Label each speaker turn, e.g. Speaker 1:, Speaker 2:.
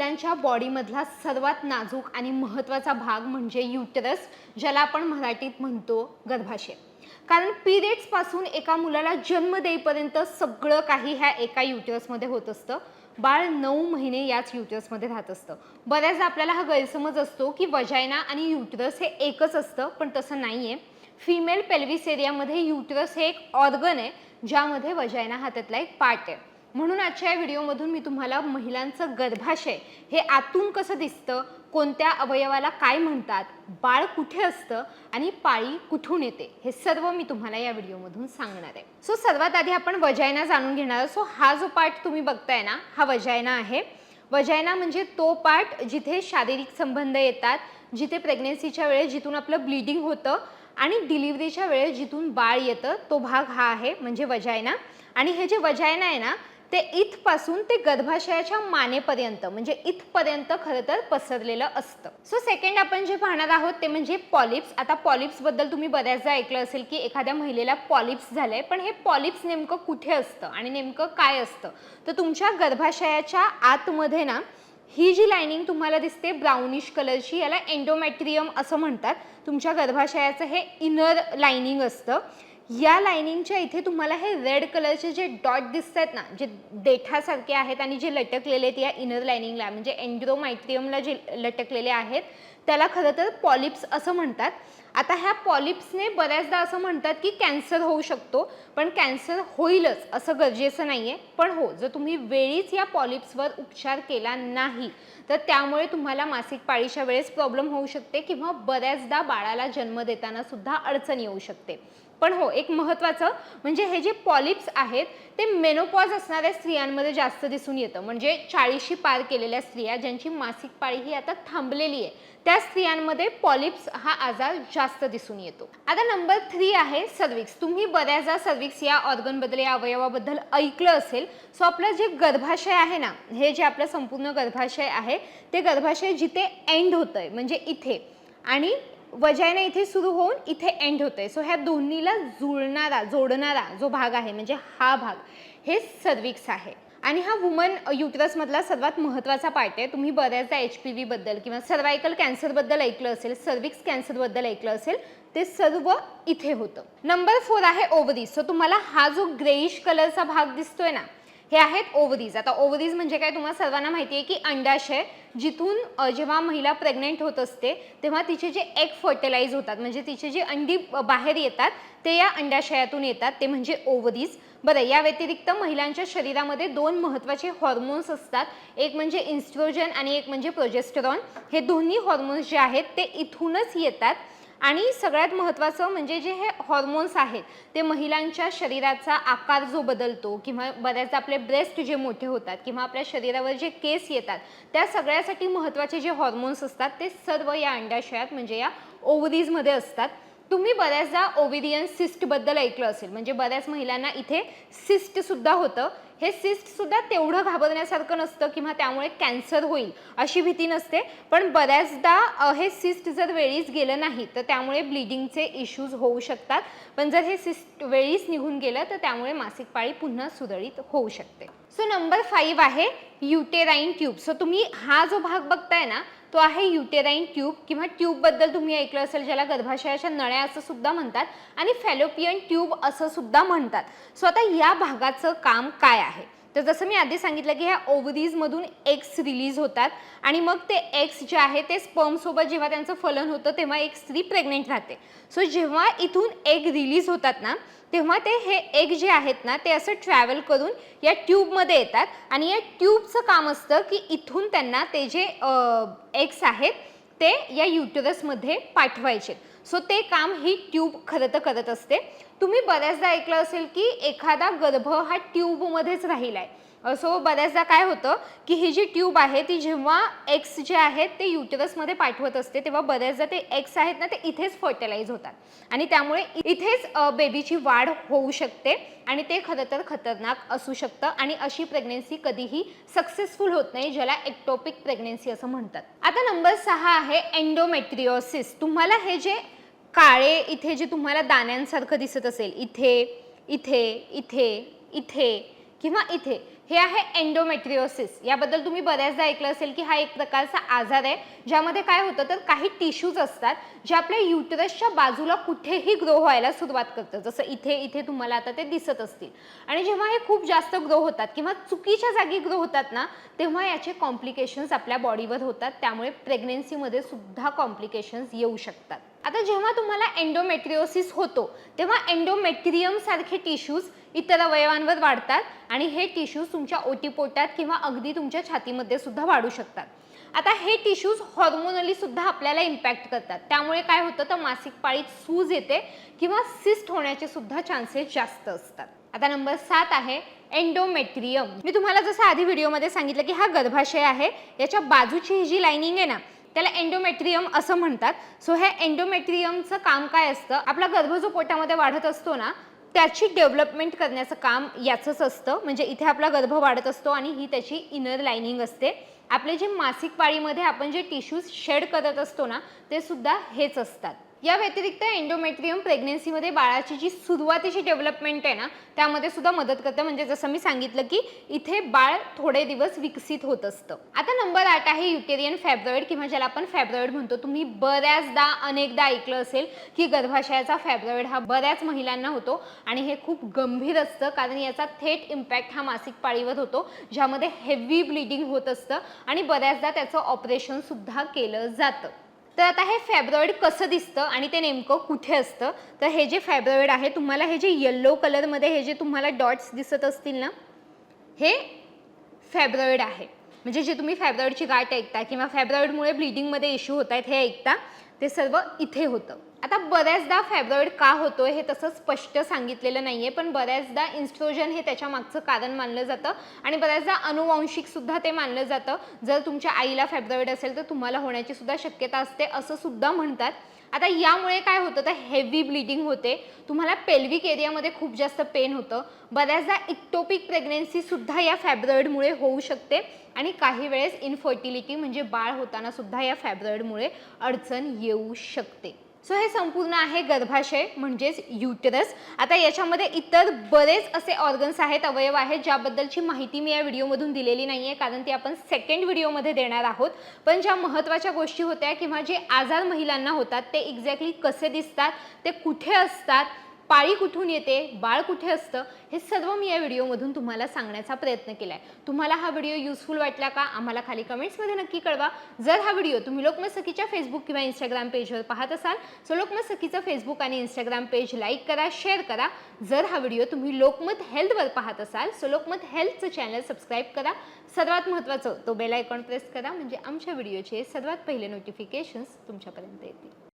Speaker 1: महिलांच्या बॉडीमधला सर्वात नाजूक आणि महत्त्वाचा भाग म्हणजे युटरस ज्याला आपण मराठीत म्हणतो गर्भाशय. कारण पिरियड्सपासून एका मुलाला जन्म देईपर्यंत सगळं काही ह्या एका युटरसमध्ये होत असतं. बाळ नऊ महिने याच युटरसमध्ये राहत असतं. बऱ्याचदा आपल्याला हा गैरसमज असतो की वजायना आणि युटरस हे एकच असतं पण तसं नाही आहे फिमेल पेल्विस एरियामध्ये युटरस हे एक ऑर्गन आहे ज्यामध्ये वजायना हा त्यातला एक पार्ट आहे. म्हणून आजच्या या व्हिडिओमधून मी तुम्हाला महिलांचं गर्भाशय हे आतून कसं दिसतं कोणत्या अवयवाला काय म्हणतात बाळ कुठे असतं आणि पाळी कुठून येते हे सर्व मी तुम्हाला या व्हिडिओमधून सांगणार आहे. सो सर्वात आधी आपण वजायना जाणून घेणार सो हा जो पार्ट तुम्ही बघताय ना हा वजायना आहे. वजायना म्हणजे तो पार्ट जिथे शारीरिक संबंध येतात जिथे प्रेग्नेन्सीच्या वेळेस जिथून आपलं ब्लिडिंग होतं आणि डिलिव्हरीच्या वेळेस जिथून बाळ येतं तो भाग हा आहे म्हणजे वजायना. आणि हे जे वजायना आहे ना ते इथपासून ते गर्भाशयाच्या मानेपर्यंत म्हणजे इथपर्यंत खरं तर पसरलेलं असतं. सो सेकंड आपण जे पाहणार आहोत ते म्हणजे पॉलिप्स आता पॉलिप्सबद्दल तुम्ही बऱ्याचदा ऐकलं असेल की एखाद्या महिलेला पॉलिप्स झालंय पण हे पॉलिप्स नेमकं कुठे असतं आणि नेमकं काय असतं? तर तुमच्या गर्भाशयाच्या आतमध्ये ना ही जी लायनिंग तुम्हाला दिसते ब्राउनिश कलरची याला एन्डोमॅट्रियम असं म्हणतात. तुमच्या गर्भाशयाचं हे इनर लायनिंग असतं. या लायनिंगच्या इथे तुम्हाला हे रेड कलरचे जे डॉट दिसत आहेत ना जे देठासारखे आहेत आणि जे लटकलेले आहेत या इनर लायनिंगला म्हणजे एन्ड्रोमायट्रियमला जे लटकलेले आहेत त्याला खरं तर पॉलिप्स असं म्हणतात. आता ह्या पॉलिप्सने बऱ्याचदा असं म्हणतात की कॅन्सर होऊ शकतो पण कॅन्सर होईलच असं गरजेचं नाही आहे पण हो जर तुम्ही वेळीच या पॉलिप्सवर उपचार केला नाही तर त्यामुळे तुम्हाला मासिक पाळीच्या वेळेस प्रॉब्लेम होऊ शकते किंवा बऱ्याचदा बाळाला जन्म देताना सुद्धा अडचण येऊ शकते. पण हो एक महत्त्वाचं म्हणजे हे जे पॉलिप्स आहेत ते मेनोपॉज असणाऱ्या स्त्रियांमध्ये जास्त दिसून येतं. म्हणजे चाळीशी पार केलेल्या स्त्रिया ज्यांची मासिक पाळी ही आता थांबलेली आहे त्या स्त्रियांमध्ये पॉलिप्स हा आजार जास्त दिसून येतो. आता नंबर थ्री आहे सर्विक्स तुम्ही बऱ्याचदा सर्विक्स या ऑर्गनबद्दल या अवयवाबद्दल ऐकलं असेल सो आपलं जे गर्भाशय आहे ना हे जे आपलं संपूर्ण गर्भाशय आहे ते गर्भाशय जिथे एंड होतंय म्हणजे इथे. आणि वजायना इथे सुरू होऊन इथे एंड होते सो ह्या दोन्हीला जुळणारा जोडणारा जो भाग आहे म्हणजे हा भाग हे सर्विक्स आहे. आणि हा वुमन युट्रसमधला सर्वात महत्त्वाचा पार्ट आहे. तुम्ही बऱ्याचदा एच पी व्हीबद्दल किंवा सर्वायकल कॅन्सरबद्दल ऐकलं असेल सर्विक्स कॅन्सरबद्दल ऐकलं असेल ते सर्व इथे होतं. नंबर फोर आहे ओव्हरीज सो तुम्हाला हा जो ग्रेइश कलरचा भाग दिसतोय ना हे आहेत ओवरीज आता ओवरीज म्हणजे काय तुम्हाला सर्वांना माहिती आहे की अंडाशय जिथून जेव्हा महिला प्रेग्नेंट होत असते तेव्हा तिचे जे एग फर्टिलाइज होतात म्हणजे तिचे जे अंडी बाहेर येतात ते या अंडाशयातून येतात ते म्हणजे ओवरीज बरं या व्यतिरिक्त महिलांच्या शरीरामध्ये दोन महत्त्वाचे हॉर्मोन्स असतात एक म्हणजे इन्स्ट्रोजन आणि एक म्हणजे प्रोजेस्टरॉन हे दोन्ही हॉर्मोन्स जे आहेत ते इथूनच येतात. आणि सगळ्यात महत्त्वाचं म्हणजे जे हे हॉर्मोन्स आहेत ते महिलांच्या शरीराचा आकार जो बदलतो किंवा बऱ्याचदा आपले ब्रेस्ट जे मोठे होतात किंवा आपल्या शरीरावर जे केस येतात त्या सगळ्यासाठी महत्त्वाचे जे हॉर्मोन्स असतात ते सर्व या अंडाशयात म्हणजे या ओव्हरीजमध्ये असतात. तुम्ही बऱ्याचदा ओबिडियन सिस्टबद्दल ऐकलं असेल. म्हणजे बऱ्याच महिलांना इथे सिस्टसुद्धा होतं. हे सिस्टसुद्धा तेवढं घाबरण्यासारखं नसतं किंवा त्यामुळे कॅन्सर होईल अशी भीती नसते. पण बऱ्याचदा हे सिस्ट जर वेळीच गेलं नाही तर त्यामुळे ब्लिडिंगचे इश्यूज होऊ शकतात. पण जर हे सिस्ट वेळीच निघून गेलं तर त्यामुळे मासिक पाळी पुन्हा सुरळीत होऊ शकते. सो नंबर फाईव्ह आहे युटेराईन ट्यूब सो तुम्ही हा जो भाग बघताय ना तो आहे युटेराईन ट्यूब किंवा ट्यूबबद्दल तुम्ही ऐकलं असेल ज्याला गर्भाशयाच्या नळ्या असं सुद्धा म्हणतात आणि फॅलोपियन ट्यूब असं सुद्धा म्हणतात. सो आता या भागाचं काम काय आहे? तर जसं मी आधी सांगितलं की ह्या ओव्हरीजमधून एक्स रिलीज होतात आणि मग ते एक्स जे आहे ते स्पर्मसोबत जेव्हा त्यांचं फलन होतं तेव्हा एक स्त्री प्रेग्नेंट राहते. सो जेव्हा इथून एग रिलीज होतात ना तेव्हा ते हे एग जे आहेत ना ते असं ट्रॅव्हल करून या ट्यूबमध्ये येतात. आणि या ट्यूबचं काम असतं की इथून त्यांना ते जे एग्स आहेत ते या युटरसमध्ये पाठवायचे. सो ते काम ही ट्यूब खरं तर करत असते. तुम्ही बऱ्याचदा ऐकलं असेल की एखादा गर्भ हा ट्यूबमध्येच राहिला आहे सो बऱ्याचदा काय होतं की ही जी ट्यूब आहे ती जेव्हा एक्स जे आहेत ते युटरसमध्ये पाठवत असते तेव्हा बऱ्याचदा ते एक्स आहेत ना ते इथेच फर्टिलाइज होतात. आणि त्यामुळे इथेच बेबीची वाढ होऊ शकते आणि ते खरं तर खतरनाक असू शकतं आणि अशी प्रेग्नेन्सी कधीही सक्सेसफुल होत नाही ज्याला एक्टोपिक प्रेग्नेन्सी असं म्हणतात. आता नंबर सहा आहे एन्डोमेट्रिओसिस तुम्हाला हे जे काळे इथे जे तुम्हाला दाण्यांसारखं दिसत असेल इथे इथे इथे इथे किंवा इथे हे आहे एन्डोमेट्रिओसिस याबद्दल तुम्ही बऱ्याचदा ऐकलं असेल की हा एक प्रकारचा आजार आहे ज्यामध्ये काय होतं तर काही टिश्यूज असतात जे आपल्या युटरसच्या बाजूला कुठेही ग्रो व्हायला सुरुवात करतं जसं इथे इथे तुम्हाला आता ते दिसत असतील. आणि जेव्हा हे खूप जास्त ग्रो होतात किंवा चुकीच्या जागी ग्रो होतात ना तेव्हा याचे कॉम्प्लिकेशन्स आपल्या बॉडीवर होतात. त्यामुळे प्रेग्नेन्सीमध्ये सुद्धा कॉम्प्लिकेशन्स येऊ शकतात. आता जेव्हा तुम्हाला एन्डोमेट्रिओसिस होतो तेव्हा एन्डोमेट्रियमसारखे टिश्यूज इतर अवयवांवर वाढतात आणि हे टिश्यूज तुमच्या ओटीपोटात किंवा अगदी तुमच्या छातीमध्ये सुद्धा वाढू शकतात. आता हे टिश्यूज हॉर्मोनली सुद्धा आपल्याला इम्पॅक्ट करतात. त्यामुळे काय होतं तर मासिक पाळीत सूज येते किंवा सिस्ट होण्याचे सुद्धा चान्सेस जास्त असतात. आता नंबर सात आहे एन्डोमेट्रियम मी तुम्हाला जसं आधी व्हिडिओमध्ये सांगितलं की हा गर्भाशय आहे याच्या बाजूची ही जी लाइनिंग आहे ना त्याला एन्डोमेट्रियम असं म्हणतात. सो हे एन्डोमेट्रियमचं काम काय असतं? आपला गर्भ जो पोटामध्ये वाढत असतो ना त्याची डेव्हलपमेंट करण्याचं काम याचंच असतं. म्हणजे इथे आपला गर्भ वाढत असतो आणि ही त्याची इनर लाइनिंग असते. आपले जे मासिक पाळीमध्ये आपण जे टिश्यूज शेड करत असतो ना ते सुद्धा हेच असतात. या व्यतिरिक्त एंडोमेट्रियम प्रेग्नेन्सीमध्ये बाळाची जी सुरुवातीची डेव्हलपमेंट आहे ना त्यामध्ये सुद्धा मदत करतं. म्हणजे जसं मी सांगितलं की इथे बाळ थोडे दिवस विकसित होत असतं. आता नंबर आठ आहे युटेरियन फॅब्रॉइड किंवा ज्याला आपण फॅब्रॉइड म्हणतो. तुम्ही बऱ्याचदा अनेकदा ऐकलं असेल की गर्भाशयाचा फॅब्रॉइड हा बऱ्याच महिलांना होतो आणि हे खूप गंभीर असतं कारण याचा थेट इम्पॅक्ट हा मासिक पाळीवर होतो ज्यामध्ये हेवी ब्लिडिंग होत असतं आणि बऱ्याचदा त्याचं ऑपरेशनसुद्धा केलं जातं. तर आता हे फॅब्रॉइड कसं दिसतं आणि ते नेमकं कुठे असतं? तर हे जे फॅब्रॉइड आहे तुम्हाला हे जे येल्लो कलरमध्ये हे जे तुम्हाला डॉट्स दिसत असतील ना हे फॅब्रॉइड आहे. म्हणजे जे तुम्ही फॅब्रॉइडची गाठ ऐकता किंवा फॅब्रॉइडमुळे ब्लिडिंगमध्ये इश्यू होत आहेत हे ऐकता ते सर्व इथे होतं. आता बऱ्याचदा फॅब्रॉइड का होतो हे तसं स्पष्ट सांगितलेलं नाही आहे पण बऱ्याचदा इन्स्ट्रोजन हे त्याच्या मागचं कारण मानलं जातं आणि बऱ्याचदा अनुवांशिकसुद्धा ते मानलं जातं. जर तुमच्या आईला फॅब्रॉइड असेल तर तुम्हाला होण्याची सुद्धा शक्यता असते असं सुद्धा म्हणतात. आता यामुळे काय होतं तर हेवी ब्लिडिंग होते. तुम्हाला पेल्विक एरियामध्ये खूप जास्त पेन होतं. बऱ्याचदा इक्टोपिक प्रेग्नेन्सीसुद्धा या फॅब्रॉइडमुळे होऊ शकते आणि काही वेळेस इनफर्टिलिटी म्हणजे बाळ होताना सुद्धा या फॅब्रॉइडमुळे अडचण येऊ शकते. सो हे संपूर्ण आहे गर्भाशय म्हणजेच युटरस आता याच्यामध्ये इतर बरेच असे ऑर्गन्स आहेत अवयव आहेत ज्याबद्दलची माहिती मी या व्हिडिओमधून दिलेली नाही आहे कारण ती आपण सेकंड व्हिडिओमध्ये देणार आहोत. पण ज्या महत्त्वाच्या गोष्टी होत्या किंवा जे आजार महिलांना होतात ते एक्झॅक्टली कसे दिसतात ते कुठे असतात पाळी कुठून येते बाळ कुठे असतं हे सर्व मी या व्हिडिओमधून तुम्हाला सांगण्याचा प्रयत्न केला आहे तुम्हाला हा व्हिडिओ युजफुल वाटला का आम्हाला खाली कमेंट्समध्ये नक्की कळवा. जर हा व्हिडिओ तुम्ही लोकमत सखीच्या फेसबुक किंवा इंस्टाग्राम पेजवर पाहत असाल सो लोकमत सखीचं फेसबुक आणि इंस्टाग्राम पेज लाईक करा शेअर करा. जर हा व्हिडिओ तुम्ही लोकमत हेल्थवर पाहत असाल सो लोकमत हेल्थचं चॅनल सबस्क्राईब करा. सर्वात महत्त्वाचं तो बेल आयकॉन प्रेस करा म्हणजे आमच्या व्हिडिओचे सर्वात पहिले नोटिफिकेशन्स तुमच्यापर्यंत येतील.